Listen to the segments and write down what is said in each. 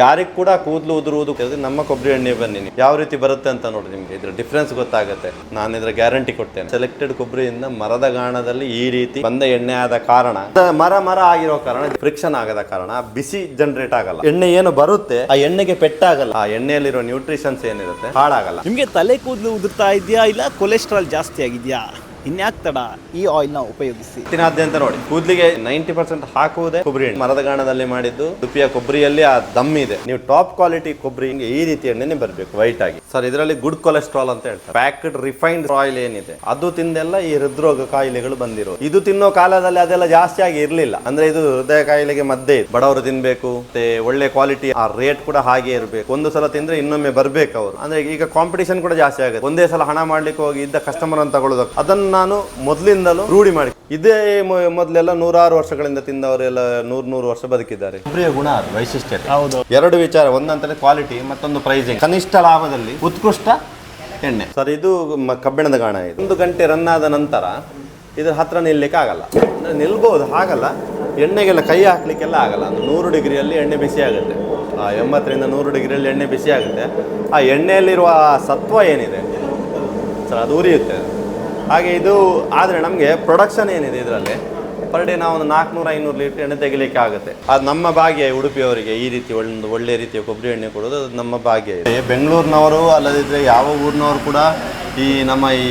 ಯಾರಿಗೆ ಕೂಡ ಕೂದಲು ಉದುರುವುದು ನಮ್ಮ ಕೊಬ್ಬರಿ ಎಣ್ಣೆ ಬನ್ನಿ ಯಾವ ರೀತಿ ಬರುತ್ತೆ ಅಂತ ನೋಡಿ ನಿಮಗೆ. ಇದ್ರ ಡಿಫ್ರೆನ್ಸ್ ಗೊತ್ತಾಗುತ್ತೆ. ನಾನು ಇದ್ರ ಗ್ಯಾರಂಟಿ ಕೊಡ್ತೇನೆ. ಸೆಲೆಕ್ಟೆಡ್ ಕೊಬ್ಬರಿಯಿಂದ ಮರದ ಗಾಣದಲ್ಲಿ ಈ ರೀತಿ ಬಂದ ಎಣ್ಣೆ ಆದ ಕಾರಣ ಮರ ಮರ ಆಗಿರೋ ಕಾರಣ ಫ್ರಿಕ್ಷನ್ ಆಗದ ಕಾರಣ ಬಿಸಿ ಜನರೇಟ್ ಆಗಲ್ಲ. ಎಣ್ಣೆ ಏನು ಬರುತ್ತೆ, ಆ ಎಣ್ಣೆಗೆ ಪೆಟ್ಟಾಗಲ್ಲ. ಆ ಎಣ್ಣೆಯಲ್ಲಿರೋ ನ್ಯೂಟ್ರಿಷನ್ಸ್ ಏನಿರುತ್ತೆ, ಹಾಳಾಗಲ್ಲ. ನಿಮಗೆ ತಲೆ ಕೂದಲು ಉದುರ್ತಾ ಇದೆಯಾ ಇಲ್ಲ ಕೊಲೆಸ್ಟ್ರಾಲ್ ಜಾಸ್ತಿ ಆಗಿದೆಯಾ? ಇನ್ಯಾಕ್ ತಡ ಈ ಆಯಿಲ್ನ ಉಪಯೋಗಿಸಿ? ದಿನಾದ್ಯಂತ ನೋಡಿ, ಕೂದಲಿಗೆ ನೈಂಟಿ ಪರ್ಸೆಂಟ್ ಹಾಕುವುದೇ ಕೊಬ್ಬರಿ ಎಣ್ಣೆ. ಮರದ ಗಾಣದಲ್ಲಿ ಮಾಡಿದ್ದು ದುಪಿಯ ಕೊಬ್ಬರಿಯಲ್ಲಿ ಆ ದಮ್ ಇದೆ. ನೀವು ಟಾಪ್ ಕ್ವಾಲಿಟಿ ಕೊಬ್ಬರಿ ಹಿಂಗೆ ಈ ರೀತಿ ಎಣ್ಣೆನೆ ಬರಬೇಕು ವೈಟ್ ಆಗಿ. ಸರ್, ಇದರಲ್ಲಿ ಗುಡ್ ಕೊಲೆಸ್ಟ್ರಾಲ್ ಅಂತ ಹೇಳ್ತಾರೆ. ಪ್ಯಾಕ್ಡ್ ರಿಫೈನ್ಡ್ ಆಯಿಲ್ ಏನಿದೆ, ಅದು ತಿಂದೆಲ್ಲ ಈ ಹೃದ್ರೋಗ ಕಾಯಿಲೆಗಳು ಬಂದಿರೋ ಇದು ತಿನ್ನೋ ಕಾಲದಲ್ಲಿ ಅದೆಲ್ಲ ಜಾಸ್ತಿ ಆಗಿ ಇರಲಿಲ್ಲ. ಅಂದ್ರೆ ಇದು ಹೃದಯ ಕಾಯಿಲೆಗೆ ಮದ್ದೆ ಬಡವರು ತಿನ್ಬೇಕು, ಮತ್ತೆ ಒಳ್ಳೆ ಕ್ವಾಲಿಟಿ ಆ ರೇಟ್ ಕೂಡ ಹಾಗೆ ಇರಬೇಕು. ಒಂದು ಸಲ ತಿಂದ್ರೆ ಇನ್ನೊಮ್ಮೆ ಬರ್ಬೇಕು ಅವರು. ಅಂದ್ರೆ ಈಗ ಕಾಂಪಿಟೇಷನ್ ಕೂಡ ಜಾಸ್ತಿ ಆಗುತ್ತೆ. ಒಂದೇ ಸಲ ಹಣ ಮಾಡ್ಲಿಕ್ಕೆ ಹೋಗಿ ಇದ್ದ ಕಸ್ಟಮರ್ ಅಂತ ತಗೊಳ್ಳೋದು ಅದನ್ನು ನಾನು ಮೊದಲಿಂದಲೂ ರೂಢಿ ಮಾಡಿ ಇದೇ ಮೊ- ಮೊದಲೆಲ್ಲ ನೂರಾರು ವರ್ಷಗಳಿಂದ ತಿಂದವರೆಲ್ಲ ನೂರ್ ನೂರು ವರ್ಷ ಬದುಕಿದ್ದಾರೆ. ಪ್ರಿಯ ಗುಣ ಅದು ವೈಶಿಷ್ಟ್ಯ ಹೌದು. ಎರಡು ವಿಚಾರ ಒಂದಂತಲೇ ಕ್ವಾಲಿಟಿ ಮತ್ತೊಂದು ಪ್ರೈಸಿಂಗ್ ಕನಿಷ್ಠ ಲಾಭದಲ್ಲಿ ಉತ್ಕೃಷ್ಟ ಎಣ್ಣೆ. ಸರ್ ಇದು ಮ- ಕಬ್ಬಿಣದ ಗಾಣ ಇದು. ಒಂದು ಗಂಟೆ ರನ್ ಆದ ನಂತರ ಇದ್ರ ಹತ್ರ ನಿಲ್ಲಕ್ಕೆ ಆಗಲ್ಲ. ಅಂದ್ರೆ ನಿಲ್ಬೋದು ಹಾಗಲ್ಲ ಎಣ್ಣೆಗೆಲ್ಲ ಕೈ ಹಾಕ್ಲಿಕ್ಕೆಲ್ಲ ಆಗಲ್ಲ. ಅಂದ್ರೆ ನೂರು ಡಿಗ್ರಿಯಲ್ಲಿ ಎಣ್ಣೆ ಬಿಸಿ ಆಗುತ್ತೆ. ಆ ಎಂಬತ್ತರಿಂದ ನೂರು ಡಿಗ್ರಿಯಲ್ಲಿ ಎಣ್ಣೆ ಬಿಸಿ ಆಗುತ್ತೆ. ಆ ಎಣ್ಣೆಯಲ್ಲಿರುವ ಸತ್ವ ಏನಿದೆ? ಸರ್ ಅದು ಉರಿಯುತ್ತೆ. ಹಾಗೆ ಇದು ಆದರೆ ನಮಗೆ ಪ್ರೊಡಕ್ಷನ್ ಏನಿದೆ ಇದರಲ್ಲಿ? ಪರ್ ಡೇ ನಾವು ಒಂದು ನಾಲ್ಕುನೂರ ಐನೂರು ಲೀಟರ್ ಎಣ್ಣೆ ತೆಗಿಲಿಕ್ಕೆ ಆಗುತ್ತೆ. ಅದು ನಮ್ಮ ಭಾಗ್ಯ ಉಡುಪಿಯವರಿಗೆ ಈ ರೀತಿ ಒಂದು ಒಳ್ಳೆ ರೀತಿಯ ಕೊಬ್ಬರಿ ಎಣ್ಣೆ ಕೊಡೋದು ಅದು ನಮ್ಮ ಭಾಗ್ಯ ಇದೆ. ಬೆಂಗಳೂರಿನವರು ಅಲ್ಲದಿದ್ದರೆ ಯಾವ ಊರಿನವರು ಕೂಡ ಈ ನಮ್ಮ ಈ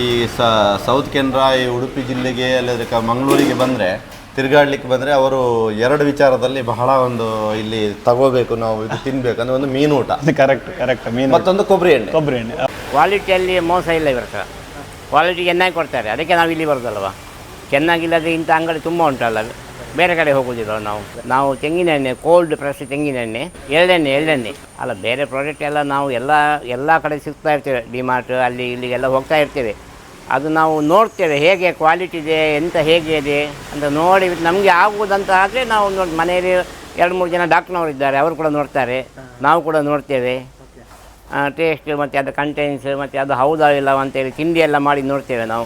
ಸೌತ್ ಕೆನರಾ ಈ ಉಡುಪಿ ಜಿಲ್ಲೆಗೆ ಅಲ್ಲದ ಮಂಗಳೂರಿಗೆ ಬಂದರೆ ತಿರುಗಾಡ್ಲಿಕ್ಕೆ ಬಂದರೆ ಅವರು ಎರಡು ವಿಚಾರದಲ್ಲಿ ಬಹಳ ಒಂದು ಇಲ್ಲಿ ತಗೋಬೇಕು ನಾವು ಇದು ತಿನ್ಬೇಕು. ಅಂದ್ರೆ ಒಂದು ಮೀನು ಊಟ. ಕರೆಕ್ಟ್ ಕರೆಕ್ಟ್ ಮೀನು ಮತ್ತೊಂದು ಕೊಬ್ಬರಿ ಎಣ್ಣೆ. ಕೊಬ್ಬರಿ ಎಣ್ಣೆ. ಕ್ವಾಲಿಟಿಯಲ್ಲಿ ಮೋಸ ಇಲ್ಲ ಇವ್ರ ಕ್ವಾಲಿಟಿ ಚೆನ್ನಾಗಿ ಕೊಡ್ತಾರೆ. ಅದಕ್ಕೆ ನಾವು ಇಲ್ಲಿ ಬರೋದಲ್ವ? ಚೆನ್ನಾಗಿಲ್ಲದೆ ಇಂಥ ಅಂಗಡಿ ತುಂಬ ಉಂಟಲ್ಲ. ಬೇರೆ ಕಡೆ ಹೋಗೋದಿಲ್ಲ ನಾವು? ನಾವು ತೆಂಗಿನ ಎಣ್ಣೆ ಕೋಲ್ಡ್ ಪ್ರೆಸ್ ತೆಂಗಿನ ಎಣ್ಣೆ ಎಳ್ಳೆಣ್ಣೆ ಎಳ್ಳೆಣ್ಣೆ ಅಲ್ಲ, ಬೇರೆ ಪ್ರಾಡಕ್ಟ್ ಎಲ್ಲ ನಾವು ಎಲ್ಲ ಎಲ್ಲ ಕಡೆ ಸಿಗ್ತಾ ಇರ್ತೇವೆ. ಡಿಮಾರ್ಟ್ ಅಲ್ಲಿ, ಇಲ್ಲಿಗೆಲ್ಲ ಹೋಗ್ತಾ ಇರ್ತೇವೆ. ಅದು ನಾವು ನೋಡ್ತೇವೆ ಹೇಗೆ ಕ್ವಾಲಿಟಿ ಇದೆ, ಎಂತ ಹೇಗೆ ಇದೆ ಅಂತ ನೋಡಿ ನಮಗೆ ಆಗುವುದಂತ ಆದರೆ ನಾವು ನೋಡಿ ಮನೆಯಲ್ಲಿ ಎರಡು ಮೂರು ಜನ ಡಾಕ್ಟ್ರ್ನವರು ಇದ್ದಾರೆ. ಅವರು ಕೂಡ ನೋಡ್ತಾರೆ. ನಾವು ಕೂಡ ನೋಡ್ತೇವೆ. ಟೇಸ್ಟ್ ಮತ್ತು ಅದು ಕಂಟೆನ್ಸ್ ಮತ್ತು ಅದು ಹೌದಾ ಇಲ್ಲ ಅಂತೇಳಿ ತಿಂಡಿ ಎಲ್ಲ ಮಾಡಿ ನೋಡ್ತೇವೆ ನಾವು.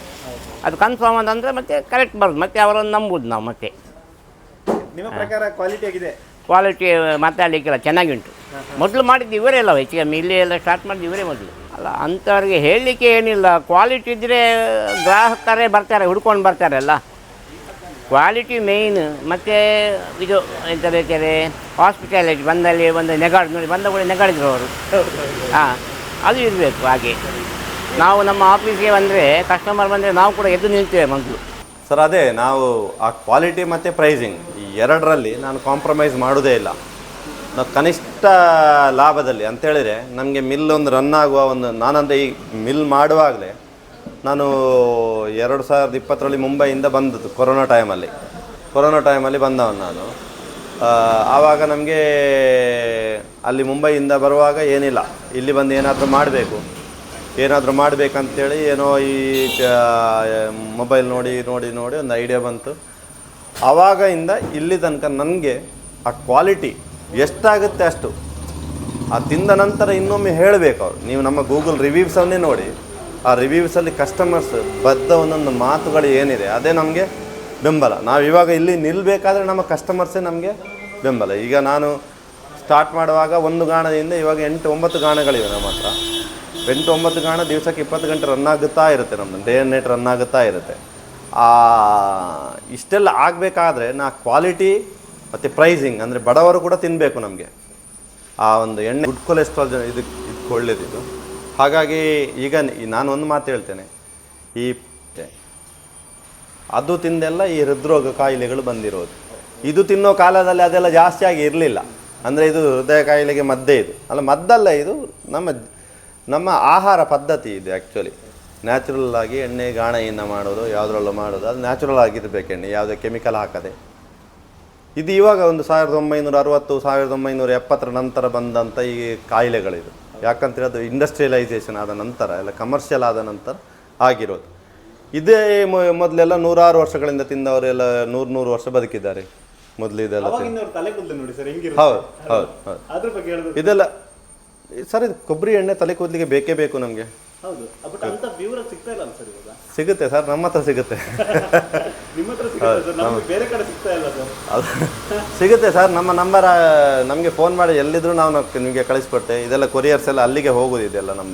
ಅದು ಕನ್ಫರ್ಮ್ ಅಂತಂದರೆ ಮತ್ತೆ ಕರೆಕ್ಟ್ ಬರೋದು ಮತ್ತೆ ಅವರನ್ನು ನಂಬುದು ನಾವು ಮತ್ತೆ. ನಿಮ್ಮ ಪ್ರಕಾರ ಕ್ವಾಲಿಟಿ ಆಗಿದೆ ಕ್ವಾಲಿಟಿ ಮಾತಾಡಲಿಕ್ಕಿಲ್ಲ ಚೆನ್ನಾಗಿ ಉಂಟು ಮೊದಲು ಮಾಡಿದ್ದು ಇವರೇ ಅಲ್ಲ ಹೆಚ್ಚಿಗೆ ಕಮ್ಮಿ ಇಲ್ಲಿ ಎಲ್ಲ ಸ್ಟಾರ್ಟ್ ಮಾಡಿದ್ದು ಇವರೇ ಮೊದಲು. ಅಲ್ಲ ಅಂಥವ್ರಿಗೆ ಹೇಳಲಿಕ್ಕೆ ಏನಿಲ್ಲ ಕ್ವಾಲಿಟಿ ಇದ್ದರೆ ಗ್ರಾಹಕರೇ ಬರ್ತಾರೆ ಹುಡ್ಕೊಂಡು ಬರ್ತಾರೆ ಅಲ್ಲ. ಕ್ವಾಲಿಟಿ ಮೇಯ್ನ್ ಮತ್ತು ಇದು ಎಂತ ಬೇಕಾದ್ರೆ ಹಾಸ್ಪಿಟಾಲಿಟಿ ಬಂದಲ್ಲಿ ಒಂದು ನೆಗಾಡ್ ನೋಡಿ ಬಂದ ಕೂಡ ನೆಗಾಡಿದ್ರು ಅವರು. ಹಾಂ ಅದು ಇರಬೇಕು ಹಾಗೆ. ನಾವು ನಮ್ಮ ಆಫೀಸ್ಗೆ ಬಂದರೆ ಕಸ್ಟಮರ್ ಬಂದರೆ ನಾವು ಕೂಡ ಎದ್ದು ನಿಲ್ತೇವೆ ಮೊದಲು. ಸರ್ ಅದೇ ನಾವು ಆ ಕ್ವಾಲಿಟಿ ಮತ್ತು ಪ್ರೈಸಿಂಗ್ ಈ ಎರಡರಲ್ಲಿ ನಾನು ಕಾಂಪ್ರಮೈಸ್ ಮಾಡೋದೇ ಇಲ್ಲ. ನಾವು ಕನಿಷ್ಠ ಲಾಭದಲ್ಲಿ ಅಂತೇಳಿದರೆ ನಮಗೆ ಮಿಲ್ ಒಂದು ರನ್ ಆಗುವ ಒಂದು ನಾನಂದರೆ ಈ ಮಿಲ್ ಮಾಡುವಾಗಲೇ ನಾನು ಎರಡು ಸಾವಿರದ ಇಪ್ಪತ್ತರಲ್ಲಿ ಮುಂಬೈಯಿಂದ ಬಂದದ್ದು ಕೊರೋನಾ ಟೈಮಲ್ಲಿ. ಕೊರೋನಾ ಟೈಮಲ್ಲಿ ಬಂದವನು ನಾನು. ಆವಾಗ ನಮಗೆ ಅಲ್ಲಿ ಮುಂಬೈಯಿಂದ ಬರುವಾಗ ಏನಿಲ್ಲ. ಇಲ್ಲಿ ಬಂದು ಏನಾದರೂ ಮಾಡಬೇಕು. ಏನಾದರೂ ಮಾಡಬೇಕಂತೇಳಿ ಏನೋ ಈ ಮೊಬೈಲ್ ನೋಡಿ ನೋಡಿ ನೋಡಿ ಒಂದು ಐಡಿಯಾ ಬಂತು. ಆವಾಗಿಂದ ಇಲ್ಲಿ ತನಕ ನನಗೆ ಆ ಕ್ವಾಲಿಟಿ ಎಷ್ಟಾಗುತ್ತೆ ಅಷ್ಟು. ಆ ತಿಂದ ನಂತರ ಇನ್ನೊಮ್ಮೆ ಹೇಳಬೇಕು ಅವರು. ನೀವು ನಮ್ಮ ಗೂಗಲ್ ರಿವ್ಯೂಸನ್ನೇ ನೋಡಿ. ಆ ರಿವ್ಯೂಸಲ್ಲಿ ಕಸ್ಟಮರ್ಸ್ ಬದ್ದ ಒಂದೊಂದು ಮಾತುಗಳು ಏನಿದೆ, ಅದೇ ನಮಗೆ ಬೆಂಬಲ. ನಾವು ಇವಾಗ ಇಲ್ಲಿ ನಿಲ್ಲಬೇಕಾದ್ರೆ ನಮ್ಮ ಕಸ್ಟಮರ್ಸೇ ನಮಗೆ ಬೆಂಬಲ. ಈಗ ನಾನು ಸ್ಟಾರ್ಟ್ ಮಾಡುವಾಗ ಒಂದು ಗಾಣದಿಂದ ಇವಾಗ ಎಂಟು, ಒಂಬತ್ತು ಗಾಣಗಳಿವೆ ನಮ್ಮ ಹತ್ರ. ಎಂಟು, ಒಂಬತ್ತು ಗಾಣ ದಿವಸಕ್ಕೆ ಇಪ್ಪತ್ತು ಗಂಟೆ ರನ್ ಆಗುತ್ತಾ ಇರುತ್ತೆ ನಮ್ಮದು ಡೇ ಆ್ಯಂಡ್ ನೈಟ್ ರನ್ ಆಗುತ್ತಾ ಇರುತ್ತೆ. ಇಷ್ಟೆಲ್ಲ ಆಗಬೇಕಾದ್ರೆ ನಾ ಕ್ವಾಲಿಟಿ ಮತ್ತು ಪ್ರೈಸಿಂಗ್ ಅಂದರೆ ಬಡವರು ಕೂಡ ತಿನ್ನಬೇಕು ನಮಗೆ. ಆ ಒಂದು ಎಣ್ಣೆ ಗುಡ್ ಕೊಲೆಸ್ಟ್ರಾಲ್ ಜನ ಇದಕ್ಕೆ ಇದಕ್ಕೆ ಒಳ್ಳೇದಿದು ಹಾಗಾಗಿ ಈಗ ನಾನು ಒಂದು ಮಾತು ಹೇಳ್ತೇನೆ. ಈ ಅದು ತಿಂದೆಲ್ಲ ಈ ಹೃದ್ರೋಗ ಕಾಯಿಲೆಗಳು ಬಂದಿರೋದು. ಇದು ತಿನ್ನೋ ಕಾಲದಲ್ಲಿ ಅದೆಲ್ಲ ಜಾಸ್ತಿ ಆಗಿ ಇರಲಿಲ್ಲ. ಅಂದರೆ ಇದು ಹೃದಯ ಕಾಯಿಲೆಗೆ ಮದ್ದೇ ಇದು. ಅಲ್ಲ, ಮದ್ದಲ್ಲ ಇದು ನಮ್ಮ ನಮ್ಮ ಆಹಾರ ಪದ್ಧತಿ ಇದೆ ಆ್ಯಕ್ಚುಲಿ ನ್ಯಾಚುರಲ್ ಆಗಿ ಎಣ್ಣೆ, ಗಾಣೆಯಿಂದ ಮಾಡೋದು, ಯಾವುದ್ರಲ್ಲೂ ಮಾಡೋದು. ಅದು ನ್ಯಾಚುರಲ್ ಆಗಿರಬೇಕು ಎಣ್ಣೆ, ಯಾವುದೇ ಕೆಮಿಕಲ್ ಹಾಕದೆ. ಇದು ಇವಾಗ ಒಂದು ಸಾವಿರದ ಒಂಬೈನೂರ ಅರವತ್ತು, ಸಾವಿರದ ಒಂಬೈನೂರ ಎಪ್ಪತ್ತರ ನಂತರ ಬಂದಂಥ ಈ ಕಾಯಿಲೆಗಳಿದು. ಯಾಕಂತೇಳಿ ಅದು ಇಂಡಸ್ಟ್ರಿಯಲೈಸೇಷನ್ ಆದ ನಂತರ ಎಲ್ಲ ಕಮರ್ಷಿಯಲ್ ಆದ ನಂತರ ಆಗಿರೋದು. ಇದೇ ಮೊದಲೆಲ್ಲ ನೂರಾರು ವರ್ಷಗಳಿಂದ ತಿಂದವರೆಲ್ಲ ನೂರು ನೂರು ವರ್ಷ ಬದುಕಿದ್ದಾರೆ. ಮೊದಲು ಇದೆಲ್ಲ ಹೌದು ಹೌದು ಹೌದು. ಅದ್ರ ಬಗ್ಗೆ ಹೇಳಿದ್ರೆ ಇದೆಲ್ಲ ಸರ್ ಇದು ಕೊಬ್ಬರಿ ಎಣ್ಣೆ ತಲೆ ಕೂದಲಿಗೆ ಬೇಕೇ ಬೇಕು ನಮಗೆ. ಹೌದು. ಬಟ್ ಅಂತ ವಿವರ ಸಿಗ್ತಾ ಇಲ್ಲ ಸರ್ ಇವಾಗ? ಸಿಗುತ್ತೆ ಸರ್ ನಮ್ಮ ಹತ್ರ ಸಿಗುತ್ತೆ. ನಿಮ್ಮ ಹತ್ರ ಸಿಗುತ್ತೆ ಸರ್. ನಮಗೆ ಬೇರೆ ಕಡೆ ಸಿಗ್ತಾ ಇಲ್ಲ ಸರ್. ಅದು ಸಿಗುತ್ತೆ ಸರ್ ನಮ್ಮ ನಂಬರ್ ನಮಗೆ ಫೋನ್ ಮಾಡಿ ಎಲ್ಲಿದ್ರು ನಾವು ನಿಮಗೆ ಕಳಿಸ್ಕೊಡ್ತೇವೆ ಇದೆಲ್ಲ ಕೊರಿಯರ್ಸ್ ಎಲ್ಲ ಅಲ್ಲಿಗೆ ಹೋಗೋದಿದೆಲ್ಲ ನಮ್ಮ